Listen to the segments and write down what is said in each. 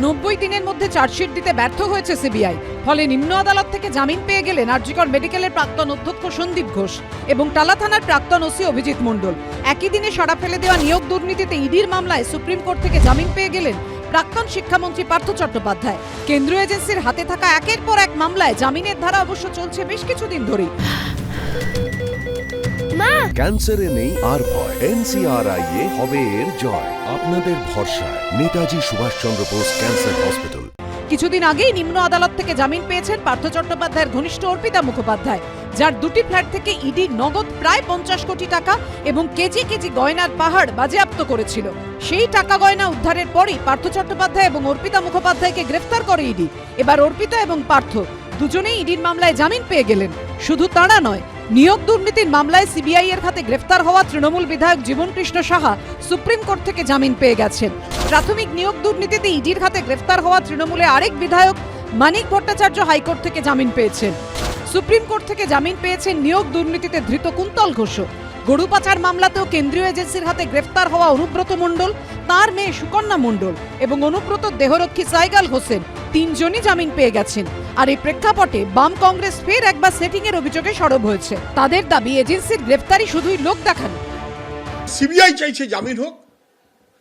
নব্বই দিনের মধ্যে চার্জশিট দিতে ব্যর্থ হয়েছে সিবিআই। ফলে নিম্ন আদালত থেকে জামিন পেয়ে গেলেন আরজিকর মেডিকেলের প্রাক্তন অধ্যক্ষ সন্দীপ ঘোষ এবং টালা থানার প্রাক্তন ওসি অভিজিৎ মণ্ডল। একই দিনে সাড়া ফেলে দেওয়া নিয়োগ দুর্নীতিতে ইডির মামলায় সুপ্রিম কোর্ট থেকে জামিন পেয়ে গেলেন প্রাক্তন শিক্ষামন্ত্রী পার্থ চট্টোপাধ্যায়। কেন্দ্রীয় এজেন্সির হাতে থাকা একের পর এক মামলায় জামিনের ধারা অবশ্য চলছে বেশ কিছুদিন ধরেই। ক্যান্সারে নেই আর ভয়। এনসিআরআই এ হবে এর জয়। আপনাদের ভরসা নেতাজি সুভাষচন্দ্র বোস ক্যান্সার হসপিটাল। কিছুদিন আগেই নিম্ন আদালত থেকে জামিন পেয়েছেন পার্থ চট্টোপাধ্যায়ের ঘনিষ্ঠ অর্পিতা মুখোপাধ্যায়, যার দুটি ফ্ল্যাট থেকে ইডি নগদ প্রায় পঞ্চাশ কোটি টাকা এবং কেজি কেজি গয়নার পাহাড় বাজেয়াপ্ত করেছিল। সেই টাকা গয়না উদ্ধারের পরই পার্থ চট্টোপাধ্যায় এবং অর্পিতা মুখোপাধ্যায়কে গ্রেফতার করে ইডি। এবার অর্পিতা এবং পার্থ দুজনেই ইডির মামলায় জামিন পেয়ে গেলেন। শুধু তাঁরা নয় নিয়োগ দুর্নীতির মামলায় সিবিআই এর হাতে গ্রেফতার হওয়া তৃণমূল বিধায়ক জীবনকৃষ্ণ সাহা সুপ্রিম কোর্ট থেকে জামিন পেয়ে গেছেন। প্রাথমিক নিয়োগ দুর্নীতিতে ইডির হাতে গ্রেফতার হওয়া তৃণমূলে আরেক বিধায়ক মানিক ভট্টাচার্য হাইকোর্ট থেকে জামিন পেয়েছেন। সুপ্রিম কোর্ট থেকে জামিন পেয়েছেন নিয়োগ দুর্নীতিতে ধৃত কুন্তল ঘোষ। গরু পাচার মামলাতেও কেন্দ্রীয় এজেন্সির হাতে গ্রেফতার হওয়া অনুব্রত মণ্ডল, তার মেয়ে সুকন্যা মণ্ডল এবং অনুব্রত দেহরক্ষী সাইগাল হোসেন তিনজনই জামিন পেয়ে গেছেন। আর এই প্রেক্ষাপটে বাম কংগ্রেস ফের একবার সেটিং এর অভিযোগে সরব হয়েছে। তাদের দাবি এজেন্সির গ্রেফতারি শুধুই লোক দেখানো। সিবিআই চাইছে জামিন হোক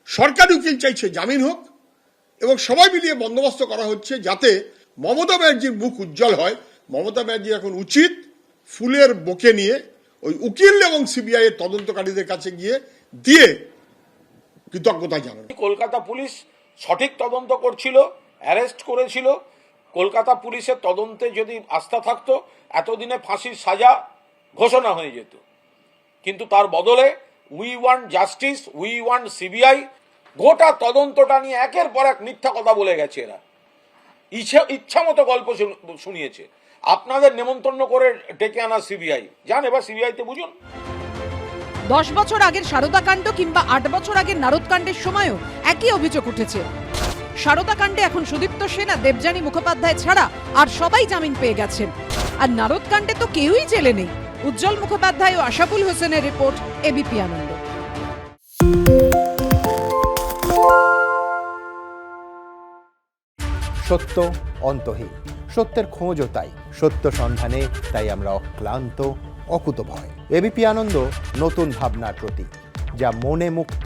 সরকারি উকিল চাইছে জামিন হোক এবং সবাই মিলিয়ে বন্দোবস্ত করা হচ্ছে যাতে মমতা ব্যানার্জির মুখ উজ্জ্বল হয়। মমতা ব্যানার্জি এখন উচিত ফুলের বুকে নিয়ে ওই উকিল এবং সিবিআই এর তদন্তকারীদের কাছে গিয়ে দিয়ে কৃতজ্ঞতা জানান। কলকাতা পুলিশ সঠিক তদন্ত করছিল অ্যারেস্ট করেছিল কলকাতা পুলিশের তদন্তে যদি আস্থা থাকতো, এতদিনে ফাঁসির সাজা ঘোষণা হয়ে যেত। কিন্তু তার বদলে we want justice, we want CBI, গোটা তদন্তটা নিয়ে একের পর এক মিথ্যা কথা বলে গেছে এরা। ইচ্ছে মতো গল্প শুন- শুনিয়েছে। আপনাদের নেমন্তন্ন করে ডেকে আনা সিবিআই। যান, এবার সিবিআইতে বুঝুন। দশ বছর আগের সারদা কাণ্ড কিংবা আট বছর আগের নারদ কাণ্ডের সময়ও একই অভিযোগ উঠেছে। কাণ্ডে এখন সুদীপ্ত সেনা, দেবযানী মুখোপাধ্যায় ছাড়া আর সবাই জামিন পেয়ে গেছেন। আর নারদ কাণ্ডে তো কেউই জেলে নেই। উজ্জ্বল মুখোপাধ্যায় ও আশাফুল হোসেনের রিপোর্ট, এবিপি আনন্দ। সত্য অন্তহীন। সত্যের খোঁজও তাই। সত্য সন্ধানে তাই আমরা অক্লান্ত, অকুতভয়। এবিপি আনন্দ, নতুন ভাবনার প্রতীক, যা মনে মুক্ত